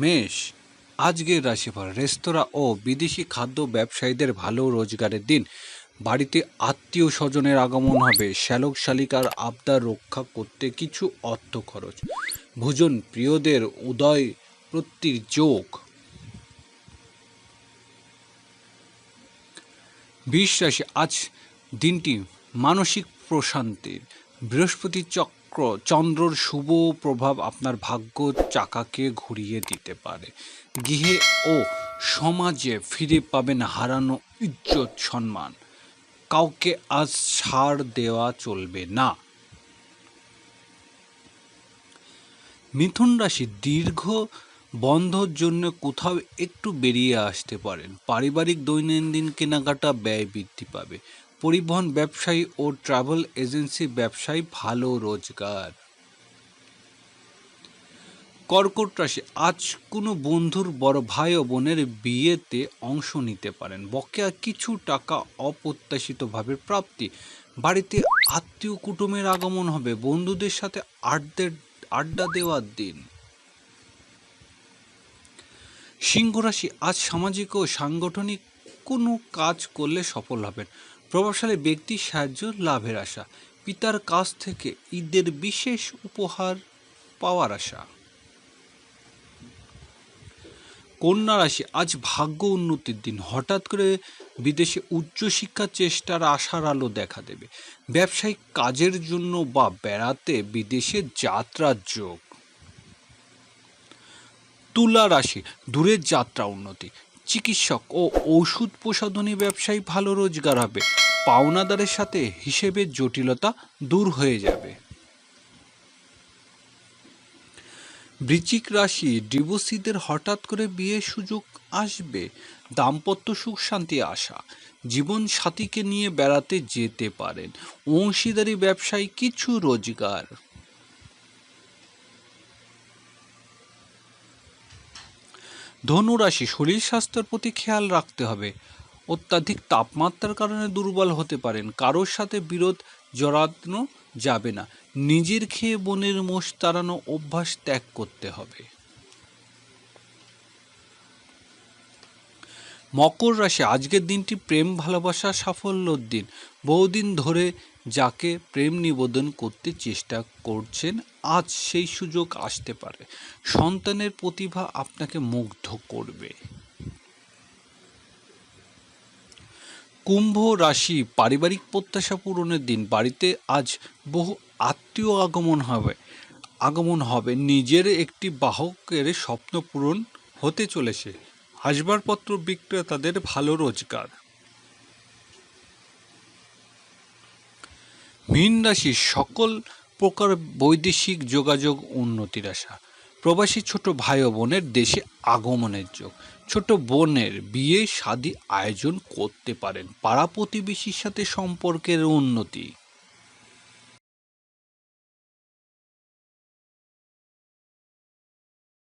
মেষ, আজকের রাশিফল, রেস্তোরাঁ ও বিদেশি খাদ্য ব্যবসায়ীদের ভালো রোজগারের দিন। বাড়িতে আত্মীয় স্বজনের আগমন হবে। শ্যালক শালিকার আবদার রক্ষা করতে কিছু অর্থ খরচ। ভোজন প্রিয়দের উদয় প্রত্যেক যোগ। বিশ রাশি, আজ দিনটি মানসিক প্রশান্তির। বৃহস্পতি চক্র, চন্দ্রর শুভ প্রভাব আপনার ভাগ্য চাকাকে ঘুরিয়ে দিতে পারে। গৃহে ও সমাজে ফিরে পাবেন হারানো ইজ্জত, সম্মান। কাউকে আজ ছাড় দেওয়া চলবে না। মিথুন রাশি দীর্ঘ বন্ধর জন্য কোথাও একটু বেরিয়ে আসতে পারেন। পারিবারিক দৈনন্দিন কেনাকাটা ব্যয় বৃদ্ধি পাবে। পরিবহন ব্যবসায়ী ও ট্রাভেল এজেন্সি ব্যবসায়ী ভালো রোজগার। কর্কট রাশি, আজ কোনো বন্ধুর বড় ভাই ও বোনের বিয়েতে অংশ নিতে পারেন। বকেয়া কিছু টাকা অপ্রত্যাশিতভাবে প্রাপ্তি। বাড়িতে আত্মীয় কুটুমের আগমন হবে। বন্ধুদের সাথে আড্ডের আড্ডা দেওয়ার দিন। সিংহ রাশি, আজ সামাজিক ও সাংগঠনিক কোনো কাজ করলে সফল হবেন। প্রভাবশালী ব্যক্তির সাহায্য লাভের আশা, পিতার কাছ থেকে ঈদের বিশেষ উপহার পাওয়ার আশা। কন্যা রাশি, আজ ভাগ্য উন্নতির দিন। হঠাৎ করে বিদেশে উচ্চশিক্ষার চেষ্টার আশার আলো দেখা দেবে। ব্যবসায়িক কাজের জন্য বা বেড়াতে বিদেশে যাত্রার যোগ। তুলা রাশি, দূরের যাত্রা উন্নতি। চিকিৎসক ও ওষুধ প্রসাধনী ব্যবসায়ী ভালো রোজগার হবে। পাওনাদারের সাথে হিসেবের জটিলতা দূর হয়ে যাবে। বৃশ্চিক রাশি ডিভোর্সিদের হঠাৎ করে বিয়ের সুযোগ আসবে। দাম্পত্য সুখ শান্তি আশা। জীবন সাথীকে নিয়ে বেড়াতে যেতে পারেন। অংশীদারি ব্যবসায়ী কিছু রোজগার। ধনুরাশি শরীর স্বাস্থ্যের প্রতি খেয়াল রাখতে হবে। অত্যাধিক তাপমাত্রার কারণে দুর্বল হতে পারেন। কারোর সাথে বিরোধ জড়ানো যাবে না। নিজের খেয়ে বনের মোষ তাড়ানো অভ্যাস ত্যাগ করতে হবে। মকর রাশি, আজকের দিনটি প্রেম, ভালোবাসা, সাফল্যর দিন। বহুদিন ধরে যাকে প্রেম নিবেদন করতে চেষ্টা করছেন, আজ সেই সুযোগ আসতে পারে। সন্তানের প্রতিভা আপনাকে মুগ্ধ করবে। কুম্ভ রাশি পারিবারিক প্রত্যাশা পূরণের দিন। বাড়িতে আজ বহু আত্মীয় আগমন হবে। আগমন হবে। নিজের একটি বাহকের স্বপ্ন পূরণ হতে চলেছে। আসবাবপত্র বিক্রেতাদের ভালো রোজগার। মীন রাশি সকল প্রকার বৈদেশিক যোগাযোগ উন্নতির আশা। প্রবাসী ছোট ভাই বোনের দেশে আগমনের যোগ। ছোট বোনের বিয়ে, শাদী আয়োজন করতে পারেন। পাড়া প্রতিবেশীর সাথে সম্পর্কের উন্নতি।